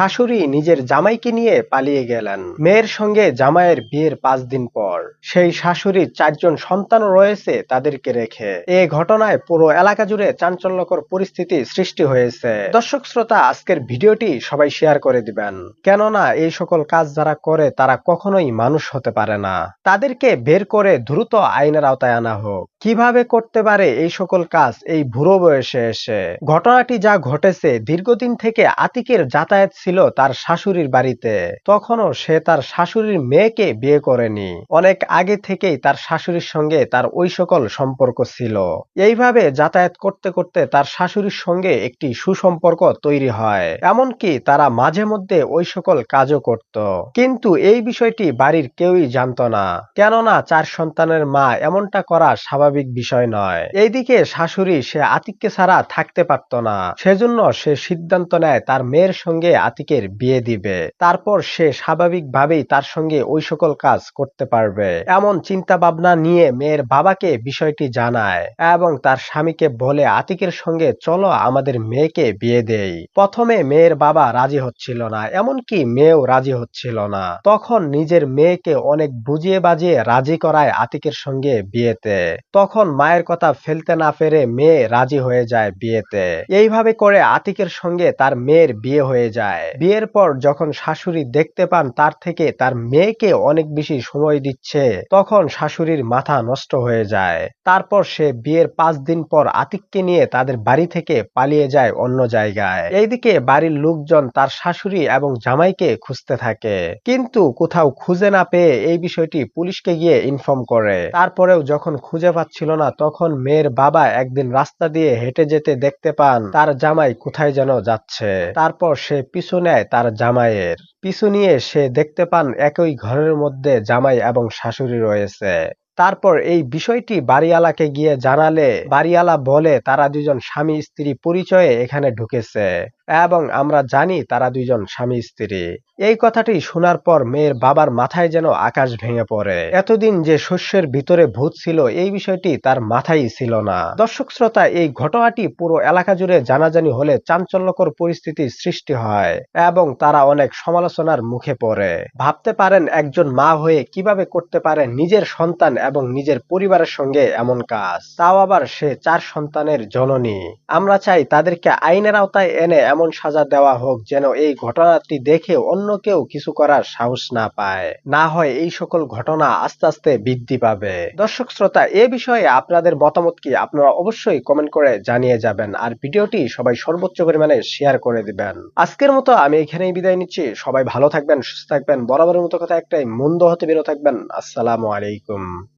শাশুড়ি নিজের জামাইকে নিয়ে পালিয়ে গেলেন। মেয়ের সঙ্গে জামাইয়ের বিয়ের পাঁচ দিন পর। সেই শাশুড়ির চারজন সন্তান রয়েছে তাদেরকে রেখে। এ ঘটনায় পুরো এলাকা জুড়ে চাঞ্চল্যকর পরিস্থিতি সৃষ্টি হয়েছে। দর্শক শ্রোতা, আজকের ভিডিওটি সবাই শেয়ার করে দিবেন। কেননা এই সকল কাজ যারা করে, তারা কখনোই মানুষ হতে পারে না। তাদেরকে বের করে দ্রুত আইনের আওতায় আনা হোক। কীভাবে করতে পারে এই সকল কাজ এই বুড়ো বয়সে এসে? ঘটনাটি যা ঘটেছে, দীর্ঘদিন থেকে আতিকের যাতায়াত ছিল তার শাশুড়ির বাড়িতে। তখনও সে তার শাশুড়ির মেয়েকে বিয়ে করেনি। অনেক আগে থেকেই তার শাশুড়ির সঙ্গে তার ওই সকল সম্পর্ক ছিল। এইভাবে যাতায়াত করতে করতে তার শাশুড়ির সঙ্গে একটি সুসম্পর্ক তৈরি হয়। এমনকি তারা মাঝে মধ্যে ওই সকল কাজও করত। কিন্তু এই বিষয়টি বাড়ির কেউই জানত না। কেননা চার সন্তানের মা এমনটা করা স্বাভাবিক বিষয় নয়। এইদিকে শাশুড়ি সে আতিককে ছাড়া থাকতে পারত না। সেজন্য সে সিদ্ধান্ত নেয় তার মেয়ের সঙ্গে আতিকের বিয়ে দিবে। তারপর সে স্বাভাবিকভাবেই তার সঙ্গে ওই সকল কাজ করতে পারবে। এমন চিন্তা ভাবনা নিয়ে মেয়ের বাবাকে বিষয়টি জানায় এবং তার স্বামীকে বলে, আতিকের সঙ্গে চলো, আমাদের মেয়েকে বিয়ে দেই। প্রথমে মেয়ের বাবা রাজি হচ্ছিল না, এমনকি মেয়েও রাজি হচ্ছিল না। তখন নিজের মেয়েকে অনেক বুঝিয়ে বাজিয়ে রাজি করায় আতিকের সঙ্গে বিয়েতে। তখন মায়ের কথা ফেলতে না পেরে মেয়ে রাজি হয়ে যায় বিয়েতে। এইভাবে করে আতিকের সঙ্গে তার মেয়ের বিয়ে হয়ে যায়। বিয়ের পর যখন শাশুড়ি দেখতে পান তার থেকে তার মেয়েকে অনেক বেশি সময় দিচ্ছে, তখন শাশুড়ির মাথা নষ্ট হয়ে যায়। তারপর সে বিয়ের পাঁচ দিন পর আতিককে নিয়ে তাদের বাড়ি থেকে পালিয়ে যায় অন্য জায়গায়। এইদিকে বাড়ির লোকজন তার শাশুড়ি এবং জামাইকে খুঁজতে থাকে। কিন্তু কোথাও খুঁজে না পেয়ে এই বিষয়টি পুলিশকে গিয়ে ইনফর্ম করে। তারপরেও যখন খুঁজে পাচ্ছিল না, তখন মেয়ের বাবা একদিন রাস্তা দিয়ে হেঁটে যেতে দেখতে পান তার জামাই কোথায় যেন যাচ্ছে। তারপর সে পিছু নেয় তার জামাইয়ের। পিছু নিয়ে সে দেখতে পান একই ঘরের মধ্যে জামাই এবং শাশুড়ি রয়েছে। তারপর এই বিষয়টি বাড়িওয়ালাকে গিয়ে জানালে, বাড়িওয়ালা বলে, তারা দুজন স্বামী স্ত্রী পরিচয়ে এখানে ঢুকেছে। এবং আমরা জানি তারা দুইজন স্বামী স্ত্রী। এই কথাটি শোনার পর মেয়ের বাবার মাথায় যেন আকাশ ভেঙে পড়ে। এতদিন যে শস্যের ভিতরে ভূত ছিল, এই বিষয়টি তার মাথায় ছিল না। দর্শক শ্রোতা, এই ঘটনাটি পুরো এলাকা জুড়ে জানাজানি হলে চাঞ্চল্যকর পরিস্থিতি সৃষ্টি হয় এবং তারা অনেক সমালোচনার মুখে পড়ে। ভাবতে পারেন একজন মা হয়ে কীভাবে করতে পারে নিজের সন্তান এবং নিজের পরিবারের সঙ্গে এমন কাজ। তাও আবার সে চার সন্তানের জননী। আমরা চাই তাদেরকে আইনের আওতায় এনে এমন সাজা দেওয়া হোক যেন এই ঘটনাটি দেখে অন্য কেউ কিছু করার সাহস না পায়। না হয় এই সকল ঘটনা আস্তে আস্তে বৃদ্ধি পাবে। দর্শক শ্রোতা, এ বিষয়ে আপনাদের মতামত কি? আপনারা অবশ্যই কমেন্ট করে জানিয়ে যাবেন। আর ভিডিওটি সবাই সর্বোচ্চ পরিমাণে শেয়ার করে দিবেন। আজকের মতো আমি এখানেই বিদায় নিচ্ছি। সবাই ভালো থাকবেন, সুস্থ থাকবেন। বরাবরের মতো কথা একটাই, মন্দ হতে বেরো থাকবেন। আসসালামু আলাইকুম।